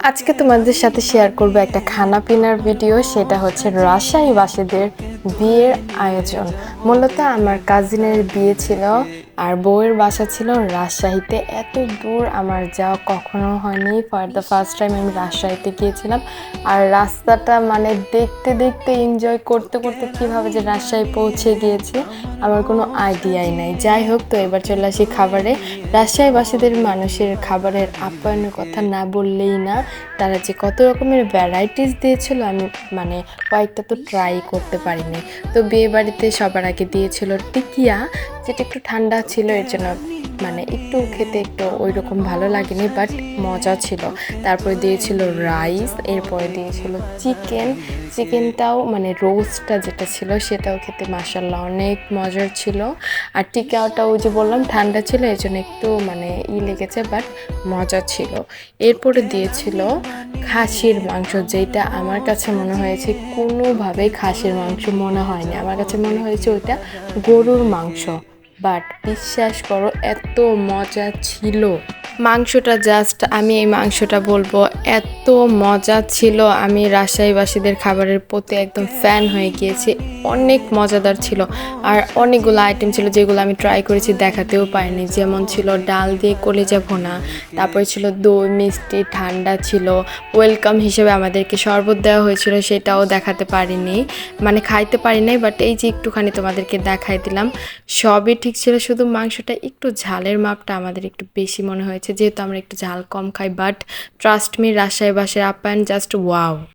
আজকে তোমাদের সাথে শেয়ার করব একটা খানা পিনার ভিডিও সেটা হচ্ছে রাজশাহীবাসীদের বিয়ের আয়োজন। মূলত আমার কাজিনের বিয়ে ছিল। আর বউয়ের বাসা ছিল রাজশাহীতে। এত দূর আমার যাওয়া কখনো হয়নি। ফর দ্য ফার্স্ট টাইম আমি রাজশাহীতে গিয়েছিলাম। আর রাস্তাটা মানে দেখতে দেখতে এনজয় করতে করতে কীভাবে যে রাজশাহী পৌঁছে গিয়েছে, আমার কোনো আইডিয়াই নাই। যাই হোক, তো এবার চলে আসি খাবারে। রাজশাহীবাসীদের মানুষের খাবারের আপ্যায়নের কথা না বললেই না, তারা যে কত রকমের ভ্যারাইটিস দিয়েছিল, আমি মানে কয়েকটা তো ট্রাই করতে পারিনি। তো বিয়ে বাড়িতে সবার আগে দিয়েছিল টিকিয়া। যেটা একটু ঠান্ডা ছিল, এর জন্য মানে একটু খেতে একটু ওই রকম ভালো লাগেনি বাট মজা ছিল। তারপরে দিয়েছিল রাইস এরপরে দিয়েছিল চিকেন চিকেনটাও মানে রোস্টটা যেটা ছিল, সেটাও খেতে মাসাল্লাহ অনেক মজার ছিল। আর টিকাওটা ওই যে বললাম, ঠান্ডা ছিল এই জন্য একটু মানে ই লেগেছে বাট মজা ছিল। এরপরে দিয়েছিল খাসির মাংস, যেটা আমার কাছে মনে হয়েছে কোনোভাবেই খাসির মাংস মনে হয়নি। আমার কাছে মনে হয়েছে ওইটা গরুর মাংস। বাট বিশ্বাস করো এত মজা ছিল। মাংসটা জাস্ট আমি এই মাংসটা বলব, এত মজা ছিল। আমি রাজশাহীবাসীদের খাবারের প্রতি একদম ফ্যান হয়ে গিয়েছি। অনেক মজাদার ছিল। আর অনেকগুলো আইটেম ছিল যেগুলো আমি ট্রাই করেছি, দেখাতেও পারিনি যেমন ছিল ডাল দিয়ে কলিজা ভোনা, তারপরে ছিল দই, মিষ্টি, ঠান্ডা ছিল। ওয়েলকাম হিসেবে আমাদেরকে শরবত দেওয়া হয়েছিল, সেটাও দেখাতে পারিনি। মানে খাইতে পারি নাই বাট এই যে একটুখানি তোমাদেরকে দেখাই দিলাম, সবই ঠিক ছিল। শুধু মাংসটা একটু ঝালের মাপটা আমাদের একটু বেশি মনে হয়েছে, যেহেতু আমরা একটু ঝাল কম খাই বাট ট্রাস্ট মি রাজশাহী বাসের আপ্যায়ন জাস্ট ওয়াও